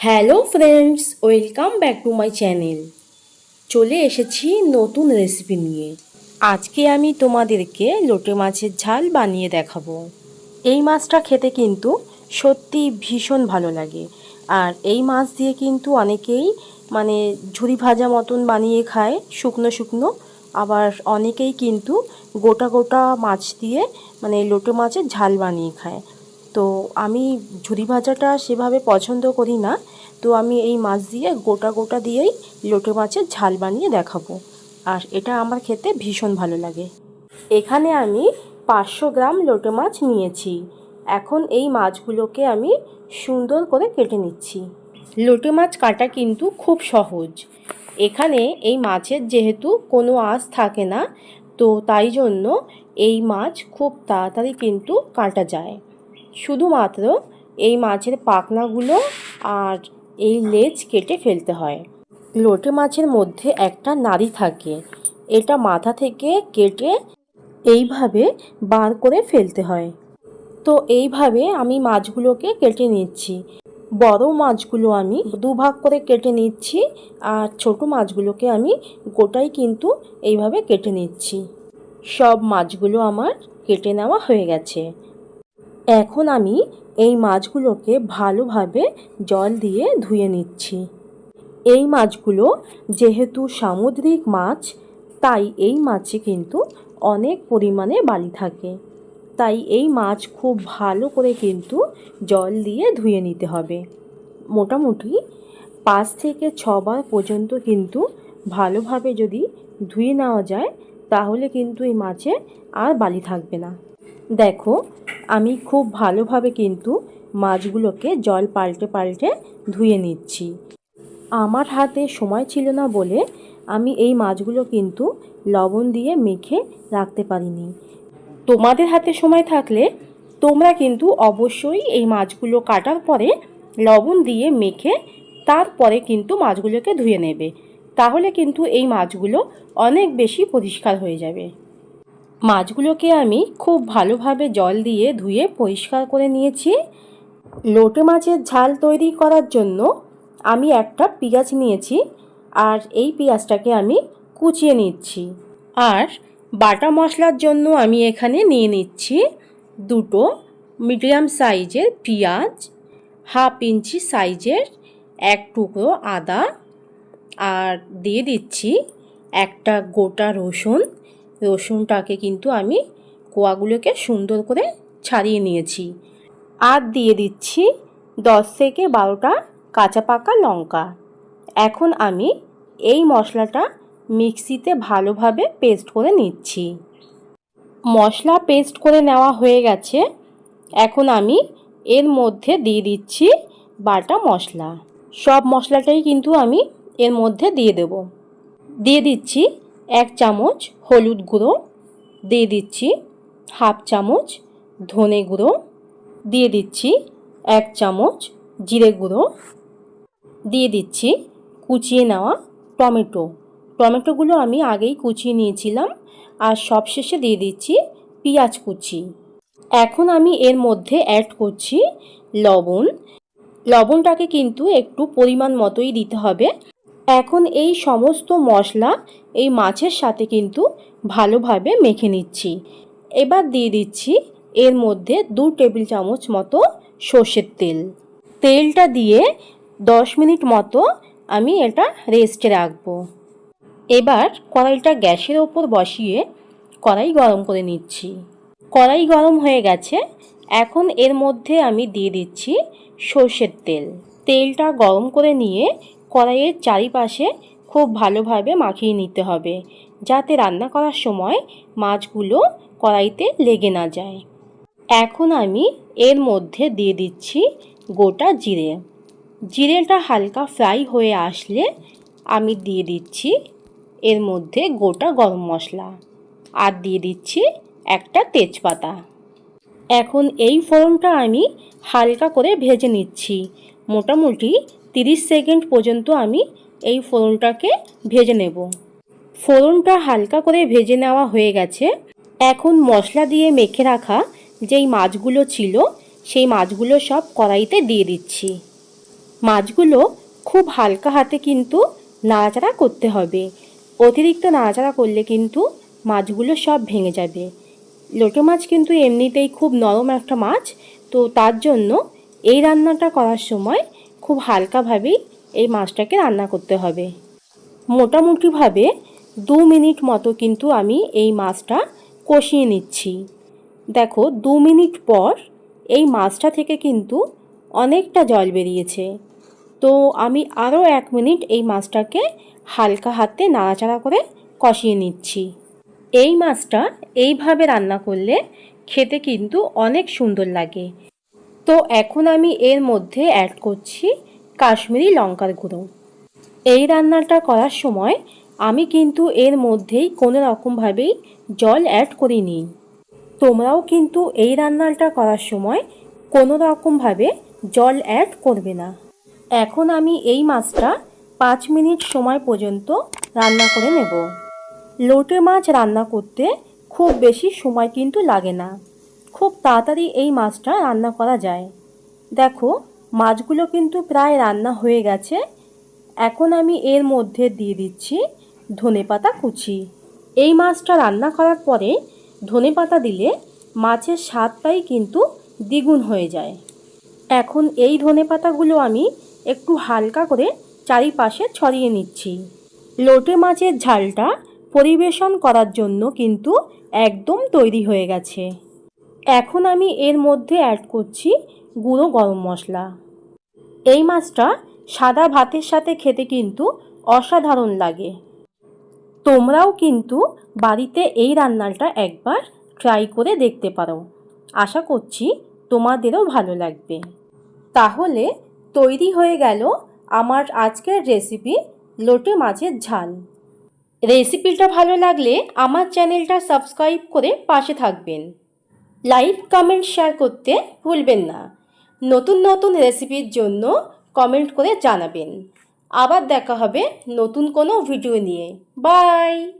Hello friends welcome back to my channel চলে এসেছি নতুন রেসিপি নিয়ে। আজকে আমি তোমাদেরকে লোটে মাছের ঝাল বানিয়ে দেখাবো। এই মাছটা খেতে কিন্তু সত্যি ভীষণ ভালো লাগে। আর এই মাছ দিয়ে কিন্তু অনেকেই মানে ঝুরি ভাজা মতন বানিয়ে খায়, শুকনো শুকনো। আবার অনেকেই কিন্তু গোটা গোটা মাছ দিয়ে মানে লোটে মাছের ঝাল বানিয়ে খায়। তো আমি ঝুরি ভাজাটা সেভাবে পছন্দ করি না। তো আমি এই মাছ দিয়ে গোটা গোটা দিয়েই লোটে মাছের ঝাল বানিয়ে দেখাবো। আর এটা আমার খেতে ভীষণ ভালো লাগে। এখানে আমি পাঁচশো গ্রাম লোটে মাছ নিয়েছি। এখন এই মাছগুলোকে আমি সুন্দর করে কেটে নিচ্ছি। লোটে মাছ কাটা কিন্তু খুব সহজ। এখানে এই মাছের যেহেতু কোনো আঁশ থাকে না, তো তাই জন্য এই মাছ খুব তাড়াতাড়ি কিন্তু কাটা যায়। শুধুমাত্র এই মাছের পাখনাগুলো আর এই লেজ কেটে ফেলতে হয়। লোটে মাছের মধ্যে একটা নাড়ি থাকে। এটা মাথা থেকে কেটে এইভাবে বার করে ফেলতে হয়। তো এইভাবে আমি মাছগুলোকে কেটে নিচ্ছি। বড় মাছগুলো আমি দুভাগ করে কেটে নিচ্ছি আর ছোট মাছগুলোকে আমি গোটাই কিন্তু এইভাবে কেটে নিচ্ছি। সব মাছগুলো আমার কেটে নেওয়া হয়ে গেছে। এখন আমি এই মাছগুলোকে ভালোভাবে জল দিয়ে ধুয়ে নিচ্ছি। এই মাছগুলো যেহেতু সামুদ্রিক মাছ, তাই এই মাছে কিন্তু অনেক পরিমাণে বালি থাকে। তাই এই মাছ খুব ভালো করে কিন্তু জল দিয়ে ধুয়ে নিতে হবে। মোটামুটি পাঁচ থেকে ছবার পর্যন্ত কিন্তু ভালোভাবে যদি ধুয়ে নেওয়া যায়, তাহলে কিন্তু এই মাছে আর বালি থাকবে না। দেখো, আমি খুব ভালোভাবে কিন্তু মাছগুলোকে জল পাল্টে পাল্টে ধুয়ে নিচ্ছি। আমার হাতে সময় ছিল না বলে আমি এই মাছগুলো কিন্তু লবণ দিয়ে মেখে রাখতে পারিনি। তোমাদের হাতে সময় থাকলে তোমরা কিন্তু অবশ্যই এই মাছগুলো কাটার পরে লবণ দিয়ে মেখে তারপরে কিন্তু মাছগুলোকে ধুয়ে নেবে। তাহলে কিন্তু এই মাছগুলো অনেক বেশি পরিষ্কার হয়ে যাবে। মাছগুলোকে আমি খুব ভালোভাবে জল দিয়ে ধুয়ে পরিষ্কার করে নিয়েছি। লোটে মাছের ঝাল তৈরি করার জন্য আমি একটা পেঁয়াজ নিয়েছি আর এই পেঁয়াজটাকে আমি কুচিয়ে নিচ্ছি। আর বাটা মশলার জন্য আমি এখানে নিয়ে নিচ্ছি দুটো মিডিয়াম সাইজের পেঁয়াজ, হাফ ইঞ্চি সাইজের এক টুকরো আদা, আর দিয়ে দিচ্ছি একটা গোটা রসুন রসুনটাকে কিন্তু আমি কোয়াগুলোকে সুন্দর করে ছাড়িয়ে নিয়েছি। আর দিয়ে দিচ্ছি দশ থেকে বারোটা কাঁচা পাকা লঙ্কা। এখন আমি এই মশলাটা মিক্সিতে ভালোভাবে পেস্ট করে নিচ্ছি। মশলা পেস্ট করে নেওয়া হয়ে গেছে। এখন আমি এর মধ্যে দিয়ে দিচ্ছি বাটা মশলা। সব মশলাটাই কিন্তু আমি এর মধ্যে দিয়ে দেব। দিয়ে দিচ্ছি এক চামচ হলুদ গুঁড়ো, দিয়ে দিচ্ছি হাফ চামচ ধনে গুঁড়ো, দিয়ে দিচ্ছি এক চামচ জিরে গুঁড়ো, দিয়ে দিচ্ছি কুচিয়ে নেওয়া টমেটো। টমেটোগুলো আমি আগেই কুচিয়ে নিয়েছিলাম আর সবশেষে দিয়ে দিচ্ছি পেঁয়াজ কুচি। এখন আমি এর মধ্যে অ্যাড করছি লবণ। লবণটাকে কিন্তু একটু পরিমাণ মতোই দিতে হবে। এখন এই সমস্ত মশলা এই মাছের সাথে কিন্তু ভালোভাবে মেখে নিচ্ছি। এবার দিয়ে দিচ্ছি এর মধ্যে দু টেবিল চামচ মতো সর্ষের তেল। তেলটা দিয়ে দশ মিনিট মতো আমি এটা রেস্টে রাখব। এবার কড়াইটা গ্যাসের ওপর বসিয়ে কড়াই গরম করে নিচ্ছি। কড়াই গরম হয়ে গেছে, এখন এর মধ্যে আমি দিয়ে দিচ্ছি সর্ষের তেল। তেলটা গরম করে নিয়ে কড়াইয়ের চারিপাশে খুব ভালোভাবে মাখিয়ে নিতে হবে, যাতে রান্না করার সময় মাছগুলো কড়াইতে লেগে না যায়। এখন আমি এর মধ্যে দিয়ে দিচ্ছি গোটা জিরে। জিরেটা হালকা ফ্রাই হয়ে আসলে আমি দিয়ে দিচ্ছি এর মধ্যে গোটা গরম মশলা আর দিয়ে দিচ্ছি একটা তেজপাতা। এখন এই ফোড়নটা আমি হালকা করে ভেজে নিচ্ছি। মোটামুটি তিরিশ সেকেন্ড পর্যন্ত আমি এই ফোড়নটাকে ভেজে নেব। ফোড়নটা হালকা করে ভেজে নেওয়া হয়ে গেছে। এখন মশলা দিয়ে মেখে রাখা যেই মাছগুলো ছিল, সেই মাছগুলো সব কড়াইতে দিয়ে দিচ্ছি। মাছগুলো খুব হালকা হাতে কিন্তু নাড়াচাড়া করতে হবে। অতিরিক্ত নাড়াচাড়া করলে কিন্তু মাছগুলো সব ভেঙে যাবে। লোটে মাছ কিন্তু এমনিতেই খুব নরম একটা মাছ, তো তার জন্য এই রান্নাটা করার সময় খুব হালকাভাবেই এই মাছটাকে রান্না করতে হবে। মোটামুটিভাবে দু মিনিট মতো কিন্তু আমি এই মাছটা কষিয়ে নিচ্ছি। দেখো, দু মিনিট পর এই মাছটা থেকে কিন্তু অনেকটা জল বেরিয়েছে। তো আমি আরও এক মিনিট এই মাছটাকে হালকা হাতে নাড়াচাড়া করে কষিয়ে নিচ্ছি। এই মাছটা এইভাবে রান্না করলে খেতে কিন্তু অনেক সুন্দর লাগে। তো এখন আমি এর মধ্যে অ্যাড করছি কাশ্মীরি লঙ্কার গুঁড়ো। এই রান্নাটা করার সময় আমি কিন্তু এর মধ্যেই কোনো রকমভাবেই জল অ্যাড করিনি। তোমরাও কিন্তু এই রান্নাটা করার সময় কোনো রকমভাবে জল অ্যাড করবে না। এখন আমি এই মাছটা পাঁচ মিনিট সময় পর্যন্ত রান্না করে নেব। লোটে মাছ রান্না করতে খুব বেশি সময় কিন্তু লাগে না। খুব তাড়াতাড়ি এই মাছটা রান্না করা যায়। দেখো, মাছগুলো কিন্তু প্রায় রান্না হয়ে গেছে। এখন আমি এর মধ্যে দিয়ে দিচ্ছি ধনেপাতা কুচি। এই মাছটা রান্না করার পরে ধনেপাতা দিলে মাছের স্বাদটাই কিন্তু দ্বিগুণ হয়ে যায়। এখন এই ধনেপাতাগুলো আমি একটু হালকা করে চারিপাশে ছড়িয়ে নিচ্ছি। লোটে মাছের ঝালটা পরিবেশন করার জন্য কিন্তু একদম তৈরি হয়ে গেছে। এখন আমি এর মধ্যে অ্যাড করছি গুঁড়ো গরম মশলা। এই মাছটা সাদা ভাতের সাথে খেতে কিন্তু অসাধারণ লাগে। তোমরাও কিন্তু বাড়িতে এই রান্নাটা একবার ট্রাই করে দেখতে পারো। আশা করছি তোমাদেরও ভালো লাগবে। তাহলে তৈরি হয়ে গেল আমার আজকের রেসিপি লোটে মাছের ঝাল। রেসিপিটা ভালো লাগলে আমার চ্যানেলটা সাবস্ক্রাইব করে পাশে থাকবেন। লাইক কমেন্ট শেয়ার করতে ভুলবেন না। নতুন নতুন রেসিপির জন্য কমেন্ট করে জানাবেন। আবার দেখা হবে নতুন কোনো ভিডিও নিয়ে। বাই!